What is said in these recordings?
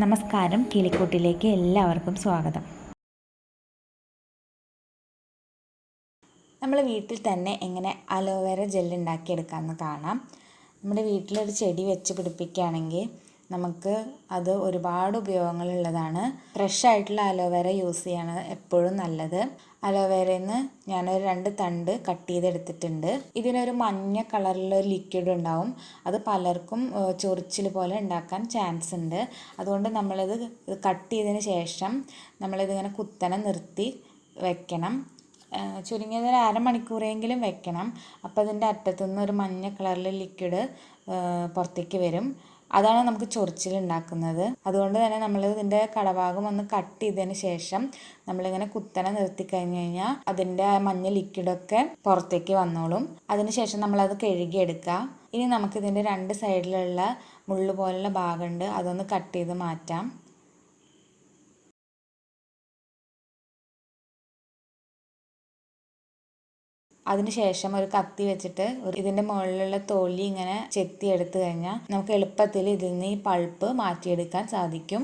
നമസ്കാരം. കിളിക്കൂട്ടിലേക്ക് എല്ലാവർക്കും സ്വാഗതം. നമ്മൾ വീട്ടിൽ തന്നെ എങ്ങനെ അലോവേര ജെൽ ഉണ്ടാക്കിയെടുക്കാമെന്ന് കാണാം. നമ്മുടെ വീട്ടിലൊരു ചെടി വെച്ച് പിടിപ്പിക്കുകയാണെങ്കിൽ നമുക്ക് അത് ഒരുപാട് ഉപയോഗങ്ങളുള്ളതാണ്. ഫ്രഷ് ആയിട്ടുള്ള അലോവേര യൂസ് ചെയ്യണത് എപ്പോഴും നല്ലത്. അലോവേരയിൽ നിന്ന് ഞാനൊരു രണ്ട് തണ്ട് കട്ട് ചെയ്തെടുത്തിട്ടുണ്ട്. ഇതിനൊരു മഞ്ഞ കളറിലൊരു ലിക്വിഡ് ഉണ്ടാവും. അത് പലർക്കും ചൊറിച്ചിൽ പോലെ ഉണ്ടാക്കാൻ ചാൻസ് ഉണ്ട്. അതുകൊണ്ട് നമ്മളിത് കട്ട് ചെയ്തതിന് ശേഷം നമ്മളിതിങ്ങനെ കുത്തനെ നിർത്തി വെക്കണം. ചുരുങ്ങിയത് ഒരു അരമണിക്കൂറെങ്കിലും വെക്കണം. അപ്പോൾ അതിന്റെ അറ്റത്തുനിന്ന് ഒരു മഞ്ഞ കളറിൽ ലിക്വിഡ് പുറത്തേക്ക് വരും. അതാണ് നമുക്ക് ചൊറിച്ചിൽ ഉണ്ടാക്കുന്നത് അതുകൊണ്ട് തന്നെ നമ്മൾ ഇതിന്റെ കടഭാഗം ഒന്ന് കട്ട് ചെയ്തതിന് ശേഷം നമ്മളിങ്ങനെ കുത്തനെ നിർത്തി കഴിഞ്ഞ് കഴിഞ്ഞാൽ അതിന്റെ മഞ്ഞ ലിക്വിഡൊക്കെ പുറത്തേക്ക് വന്നോളും. അതിനുശേഷം നമ്മളത് കഴുകിയെടുക്കുക ഇനി നമുക്കിതിന്റെ രണ്ട് സൈഡിലുള്ള മുള്ളു പോലുള്ള ഭാഗമുണ്ട് അതൊന്ന് കട്ട് ചെയ്ത് മാറ്റാം. അതിനുശേഷം ഒരു കത്തി വെച്ചിട്ട് ഇതിന്റെ മുകളിലുള്ള തൊലി ഇങ്ങനെ ചെത്തി എടുത്തു കഴിഞ്ഞാൽ നമുക്ക് എളുപ്പത്തിൽ ഇതിൽ നിന്ന് ഈ പൾപ്പ് മാറ്റിയെടുക്കാൻ സാധിക്കും.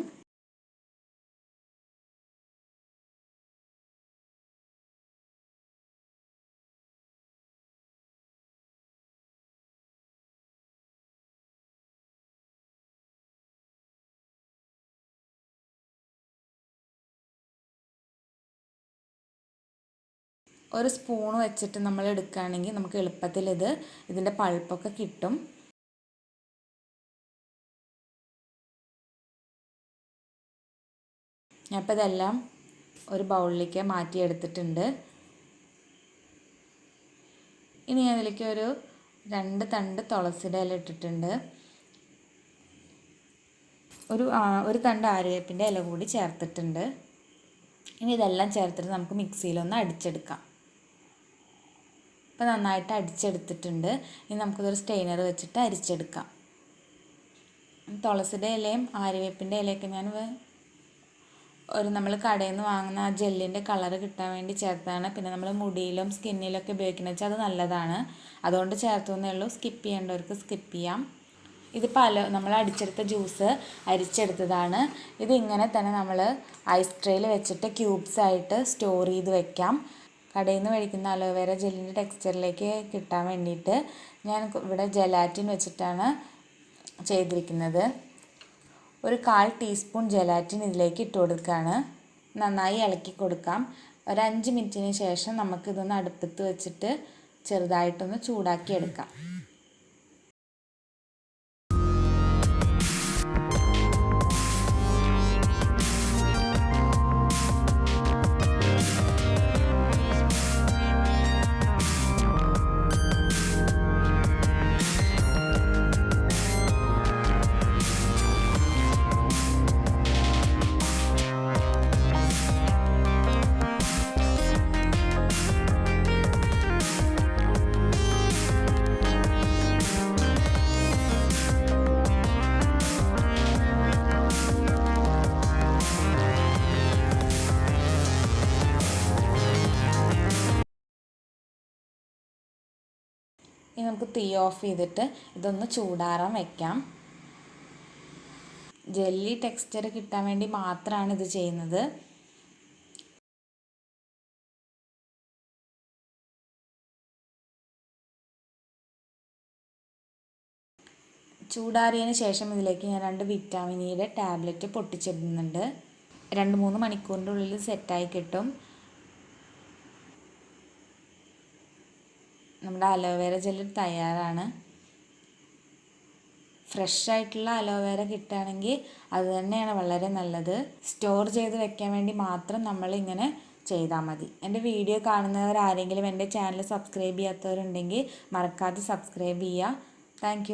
ഒരു സ്പൂൺ വെച്ചിട്ട് നമ്മൾ എടുക്കുകയാണെങ്കിൽ നമുക്ക് എളുപ്പത്തിൽ ഇത് ഇതിന്റെ പൾപ്പൊക്കെ കിട്ടും. അപ്പോൾ ഇതെല്ലാം ഒരു ബൗളിലേക്ക് മാറ്റി എടുത്തിട്ടുണ്ട് ഇനി അതിലേക്ക് ഒരു രണ്ട് തണ്ട് തുളസിയുടെ ഇല ഇട്ടിട്ടുണ്ട്. ഒരു ഒരു തണ്ട് ആര്യവേപ്പിന്റെ ഇല കൂടി ചേർത്തിട്ടുണ്ട്. ഇനി ഇതെല്ലാം ചേർത്തിട്ട് നമുക്ക് മിക്സിയിലൊന്ന് അടിച്ചെടുക്കാം. ഇപ്പോൾ നന്നായിട്ട് അടിച്ചെടുത്തിട്ടുണ്ട്. ഇനി നമുക്കിതൊരു സ്റ്റെയിനർ വെച്ചിട്ട് അരിച്ചെടുക്കാം. തുളസിയുടെ ഇലയും ആര്യവേപ്പിന്റെ ഇലയൊക്കെ ഞാൻ ഒരു നമ്മൾ കടയിൽ നിന്ന് വാങ്ങുന്ന ആ ജെല്ലിന്റെ കളർ കിട്ടാൻ വേണ്ടി ചേർത്താണ്. പിന്നെ നമ്മൾ മുടിയിലും സ്കിന്നിലൊക്കെ ഉപയോഗിക്കുന്നത് വെച്ചാൽ അത് നല്ലതാണ്. അതുകൊണ്ട് ചേർത്തുന്നേ ഉള്ളൂ. സ്കിപ്പ് ചെയ്യേണ്ടവർക്ക് സ്കിപ്പ് ചെയ്യാം. ഇത് പല നമ്മൾ അടിച്ചെടുത്ത ജ്യൂസ് അരിച്ചെടുത്തതാണ്. ഇത് ഇങ്ങനെ തന്നെ നമ്മൾ ഐസ് ട്രേയിൽ വെച്ചിട്ട് ക്യൂബ്സ് ആയിട്ട് സ്റ്റോർ ചെയ്ത് വെക്കാം. കടയിൽ നിന്ന് മേടിക്കുന്ന അലോവേര ജെല്ലിന്റെ ടെക്സ്ചറിലേക്ക് കിട്ടാൻ വേണ്ടിയിട്ട് ഞാൻ ഇവിടെ ജലാറ്റിൻ വെച്ചിട്ടാണ് ചെയ്തിരിക്കുന്നത്. ഒരു കാൽ ടീസ്പൂൺ ജലാറ്റിൻ ഇതിലേക്ക് ഇട്ട് കൊടുക്കുകയാണ് നന്നായി ഇളക്കി കൊടുക്കാം. ഒരു അഞ്ച് മിനിറ്റിന് ശേഷം നമുക്കിതൊന്ന് അടുപ്പത്ത് വെച്ചിട്ട് ചെറുതായിട്ടൊന്ന് ചൂടാക്കി എടുക്കാം ഇനി നമുക്ക് തീ ഓഫ് ചെയ്തിട്ട് ഇതൊന്ന് ചൂടാറാൻ വെക്കാം. ജെല്ലി ടെക്സ്ചർ കിട്ടാൻ വേണ്ടി മാത്രമാണ് ഇത് ചെയ്യുന്നത്. ചൂടാറിയതിന് ശേഷം ഇതിലേക്ക് ഞാൻ രണ്ട് വിറ്റാമിനിയുടെ ടാബ്ലറ്റ് പൊട്ടിച്ചിടുന്നുണ്ട്. രണ്ട് മൂന്ന് മണിക്കൂറിന്റെ ഉള്ളിൽ സെറ്റായി കിട്ടും. നമ്മുടെ അലോവേര ജെൽ തയ്യാറാണ്. ഫ്രഷ് ആയിട്ടുള്ള അലോവേര കിട്ടുകയാണെങ്കിൽ അത് തന്നെയാണ് വളരെ നല്ലത്. സ്റ്റോർ ചെയ്ത് വെക്കാൻ വേണ്ടി മാത്രം നമ്മൾ ഇങ്ങനെ ചെയ്താൽ മതി. എന്റെ വീഡിയോ കാണുന്നവർ ആരെങ്കിലും എന്റെ ചാനൽ സബ്സ്ക്രൈബ് ചെയ്യാത്തവരുണ്ടെങ്കിൽ മറക്കാതെ സബ്സ്ക്രൈബ് ചെയ്യുക. താങ്ക്